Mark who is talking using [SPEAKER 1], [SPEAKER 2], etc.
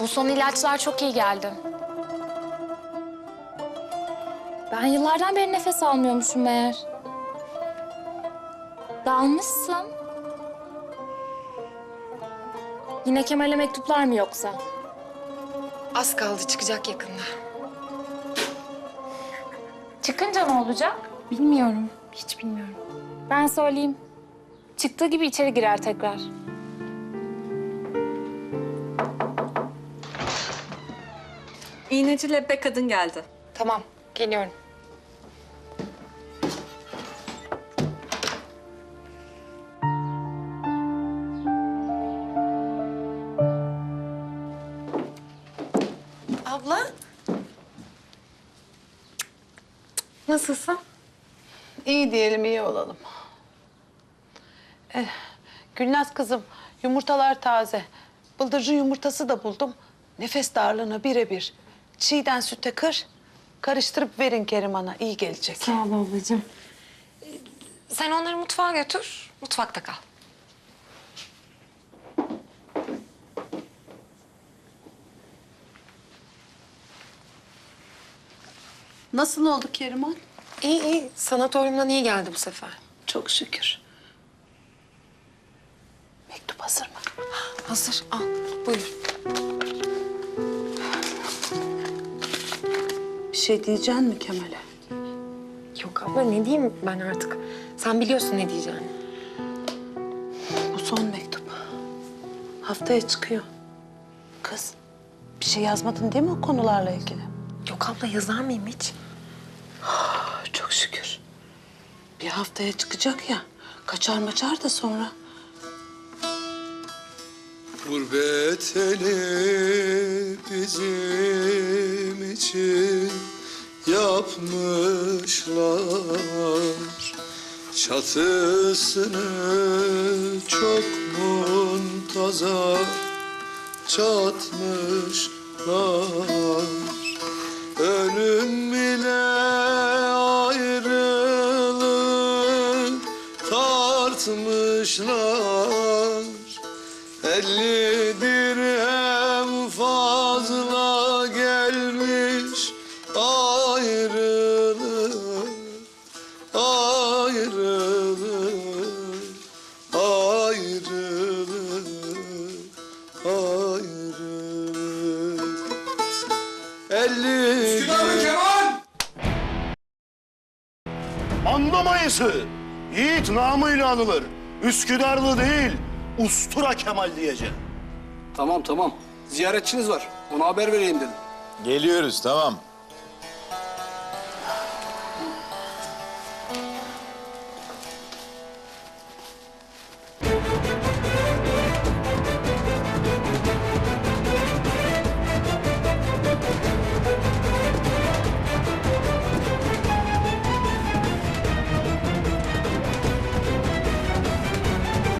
[SPEAKER 1] Bu son ilaçlar çok iyi geldi. Ben yıllardan beri nefes almıyormuşum meğer. Dalmışsın. Yine Kemal'e mektuplar mı yoksa?
[SPEAKER 2] Az kaldı çıkacak yakında.
[SPEAKER 1] Çıkınca ne olacak? Bilmiyorum. Hiç bilmiyorum. Ben söyleyeyim. Çıktığı gibi içeri girer tekrar.
[SPEAKER 3] İğneci lebbe kadın geldi.
[SPEAKER 2] Tamam geliyorum. Abla. Nasılsın?
[SPEAKER 4] İyi diyelim, iyi olalım. Eh, Gülnaz kızım, yumurtalar taze. Bıldırcın yumurtası da buldum. Nefes darlığına birebir. Çiğden süte kır, karıştırıp verin Keriman'a. iyi gelecek.
[SPEAKER 1] Sağ ol ablacığım.
[SPEAKER 2] Sen onları mutfağa götür. Mutfakta kal.
[SPEAKER 4] Nasıl oldu Keriman?
[SPEAKER 2] İyi iyi. Sanatoryumdan iyi geldi bu sefer.
[SPEAKER 4] Çok şükür. Mektup hazır mı?
[SPEAKER 2] Hazır. Al. Buyur.
[SPEAKER 4] Şey diyeceksin mi Kemal'e?
[SPEAKER 2] Yok abla ne diyeyim ben artık. Sen biliyorsun ne diyeceğini.
[SPEAKER 4] Bu son mektup. Haftaya çıkıyor. Kız, bir şey yazmadın değil mi o konularla ilgili?
[SPEAKER 2] Yok abla yazar mıyım hiç?
[SPEAKER 4] Çok şükür. Bir haftaya çıkacak ya. Kaçar maçar da sonra.
[SPEAKER 5] Gurbet eli bizim için yapmışlar. Çatısını çok muntaza çatmışlar. Ölüm bile ayrılık tartmışlar. Elli dirhem fazla gelmiş ayrılık Ayrılık Elli
[SPEAKER 6] Manda mayısı. Yiğit namıyla anılır. Üsküdarlı değil, Ustura Kemal diyeceğim.
[SPEAKER 7] Tamam tamam. Ziyaretçiniz var. Ona haber vereyim dedim.
[SPEAKER 8] Geliyoruz tamam.